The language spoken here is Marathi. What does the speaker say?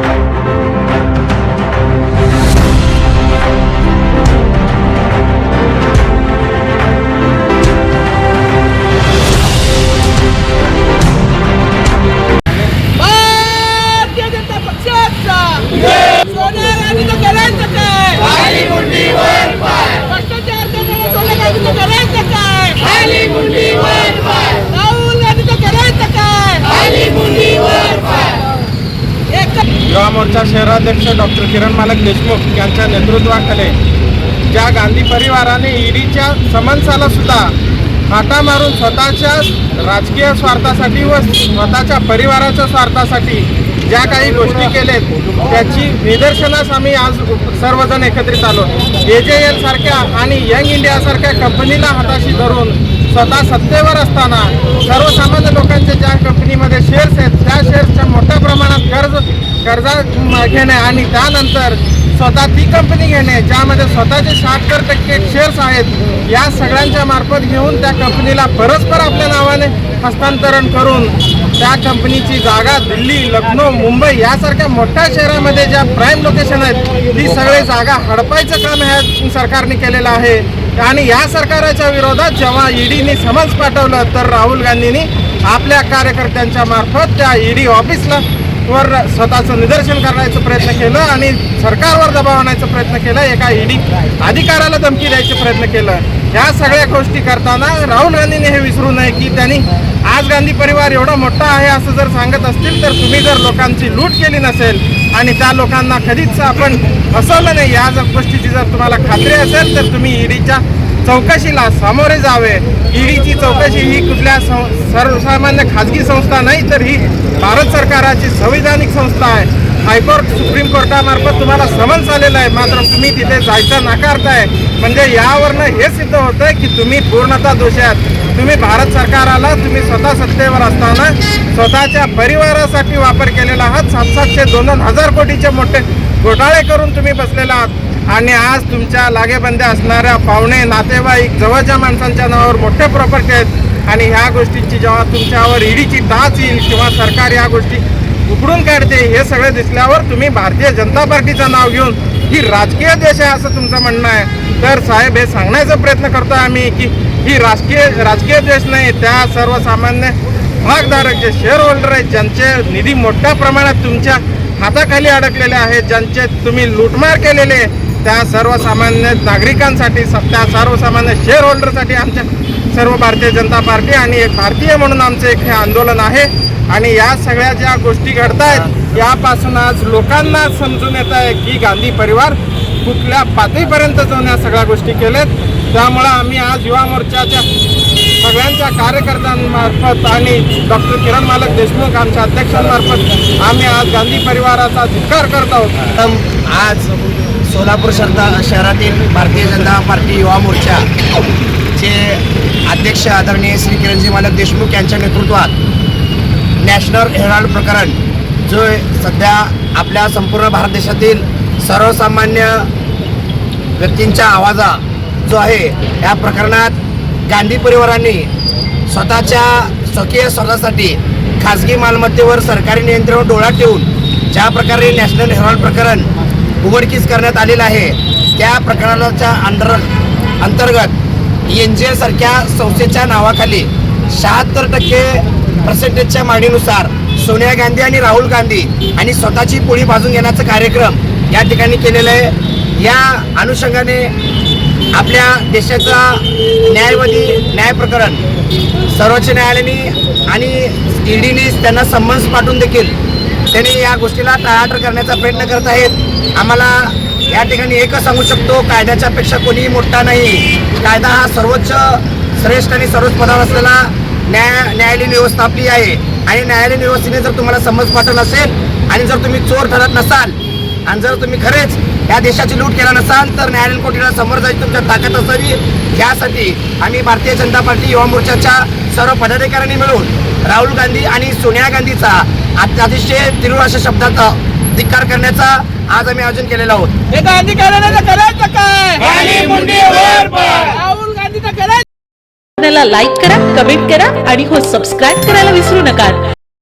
भारतीय शहराध्यक्ष डॉक्टर किरण मालक देशमुख यांच्या नेतृत्वाखाली ज्या गांधी परिवाराने ईडीच्या समन्साला सुद्धा हाता मारून स्वतःच्या राजकीय स्वार्थासाठी व स्वतःच्या परिवाराच्या स्वार्थासाठी ज्या काही गोष्टी केलेत त्याची निदर्शनास आम्ही आज सर्वजण एकत्रित आलो. ए जे एल सारख्या आणि यंग इंडियासारख्या कंपनीला हाताशी धरून स्वतः सत्तेवर असताना सर्वसामान्य लोकांचे ज्या कंपनीमध्ये शेअर्स आहेत त्या शेअर्सच्या मोठ्या प्रमाणात कर्ज कर्जा घेणे आणि त्यानंतर स्वतः ती कंपनी घेणे ज्यामध्ये स्वतःचे शहात्तर टक्के शेअर्स आहेत या सगळ्यांच्या मार्फत घेऊन त्या कंपनीला परस्पर आपल्या नावाने हस्तांतरण करून त्या कंपनीची जागा दिल्ली लखनौ मुंबई यासारख्या मोठ्या शहरामध्ये ज्या प्राईम लोकेशन आहेत ती सगळी जागा हडपायचं काम ह्या सरकारने केलेलं आहे. आणि या सरकाराच्या विरोधात जेव्हा ईडीने समन्स पाठवलं तर राहुल गांधींनी आपल्या कार्यकर्त्यांच्या मार्फत त्या ईडी ऑफिसला वर स्वतःचं निदर्शन करण्याचा प्रयत्न केलं आणि सरकारवर दबाव आणायचा प्रयत्न केला एका ईडी अधिकाराला धमकी द्यायचा प्रयत्न केलं. ह्या सगळ्या गोष्टी करताना राहुल गांधींनी हे विसरू नये की त्यांनी आज गांधी परिवार एवढा मोठा आहे असं जर सांगत असतील तर तुम्ही जर लोकांची लूट केली नसेल आणि त्या लोकांना कधीच आपण फसवलं नाही या जर गोष्टीची जर तुम्हाला खात्री असेल तर तुम्ही ईडीच्या चौकशीला सामोरे जावे. ईडीची चौकशी ही कुठल्या सं- सर्वसामान्य खाजगी संस्था नाही तर ही भारत सरकाराची संविधानिक संस्था आहे. हायकोर्ट सुप्रीम कोर्टामार्फत तुम्हाला समन्स आलेलं आहे. मात्र तुम्ही तिथे जायचं नाकारताय. म्हणजे यावरनं हे सिद्ध होतंय की तुम्ही पूर्णतः दोषी आहात. तुम्ही भारत सरकाराला तुम्ही स्वतः सत्तेवर असताना स्वतःच्या परिवारासाठी वापर केलेला आहात. सात सातशे दोन हजार कोटीचे मोठे घोटाळे करून तुम्ही बसलेला आहात. आणि आज तुमच्या लागेबंद्या असणाऱ्या पाहुणे नातेवाईक जवळच्या माणसांच्या नावावर मोठे प्रॉपर्टी आहेत. आणि ह्या गोष्टींची जेव्हा तुमच्यावर ईडीची दाच येईल किंवा सरकार या गोष्टी उघडून काढते हे सगळे दिसल्यावर तुम्ही भारतीय जनता पार्टीचं नाव घेऊन ही राजकीय देश आहे असं तुमचं म्हणणं आहे. तर साहेब हे सांगण्याचा प्रयत्न करतो आम्ही की ही राजकीय राजकीय देश नाही त्या सर्वसामान्य भागधारक जे शेअर होल्डर आहेत ज्यांचे निधी मोठ्या प्रमाणात तुमच्या हाताखाली अडकलेले आहेत ज्यांचे तुम्ही लूटमार केलेले त्या सर्वसामान्य नागरिकांसाठी स- त्या सर्वसामान्य शेअर होल्डरसाठी आमच्या सर्व भारतीय जनता पार्टी आणि एक भारतीय म्हणून आमचं एक हे आंदोलन आहे. आणि या सगळ्या ज्या गोष्टी घडत आहेत यापासून आज लोकांना समजून येत आहे की गांधी परिवार कुठल्या पातळीपर्यंत जाऊन या सगळ्या गोष्टी केल्यात. त्यामुळं आम्ही आज युवा मोर्चाच्या सगळ्यांच्या कार्यकर्त्यांमार्फत आणि डॉक्टर किरण मालक देशमुख आमच्या अध्यक्षांमार्फत आम्ही आज गांधी परिवाराचा धिक्कार करत आहोत. आज सोलापूर शरता शहरातील भारतीय जनता पार्टी युवा मोर्चा चे अध्यक्ष आदरणीय श्री किरणजी मालक देशमुख यांच्या नेतृत्वात नॅशनल हेराल्ड प्रकरण जो सध्या आपल्या संपूर्ण भारत देशातील सर्वसामान्य व्यक्तींच्या आवाजा जो आहे या प्रकरणात गांधी परिवाराने स्वतःच्या स्वकीय स्वतःसाठी खाजगी मालमत्तेवर सरकारी नियंत्रण डोळा ठेवून ज्या प्रकारे नॅशनल हेराल्ड प्रकरण उघडकीस करण्यात आलेला आहे. त्या प्रकरणाच्या अंडर अंतर्गत एन जी एसारख्या संस्थेच्या नावाखाली शहात्तर टक्के पर्सेंटेजच्या मागणीनुसार सोनिया गांधी आणि राहुल गांधी आणि स्वतःची पोळी भाजून घेण्याचा कार्यक्रम या ठिकाणी केलेला आहे. या अनुषंगाने आपल्या देशाचा न्यायवादी न्याय प्रकरण सर्वोच्च न्यायालयाने आणि ईडीने त्यांना समन्स पाठवून देखील त्यांनी या गोष्टीला टाळाटाळ करण्याचा प्रयत्न करत आहेत. आम्हाला या ठिकाणी एकच सांगू शकतो कायद्याच्या पेक्षा कोणीही मोठा नाही. कायदा हा सर्वोच्च श्रेष्ठ आणि सर्वोच्च पदावर असलेला न्याय न्यायालयीन व्यवस्था आपली आहे. आणि न्यायालयीन व्यवस्थेने जर तुम्हाला समज पाठवला असेल आणि जर तुम्ही चोर ठरत नसाल आणि जर तुम्ही खरेच या देशाची लूट केला नसाल तर न्यायालयीन कोठीला समोर जायची तुमच्या ताकद असावी. यासाठी आम्ही भारतीय जनता पार्टी युवा मोर्चाच्या सर्व पदाधिकाऱ्यांनी मिळून राहुल गांधी आणि सोनिया गांधीचा अत- अतिशय तीव्र अशा शब्दात धिक्कार करण्याचा आज आम्ही आयोजन केलेलं आहोत. हे करायचं लाईक करा कमेंट करा आणि हो सबस्क्राईब करायला विसरू नका.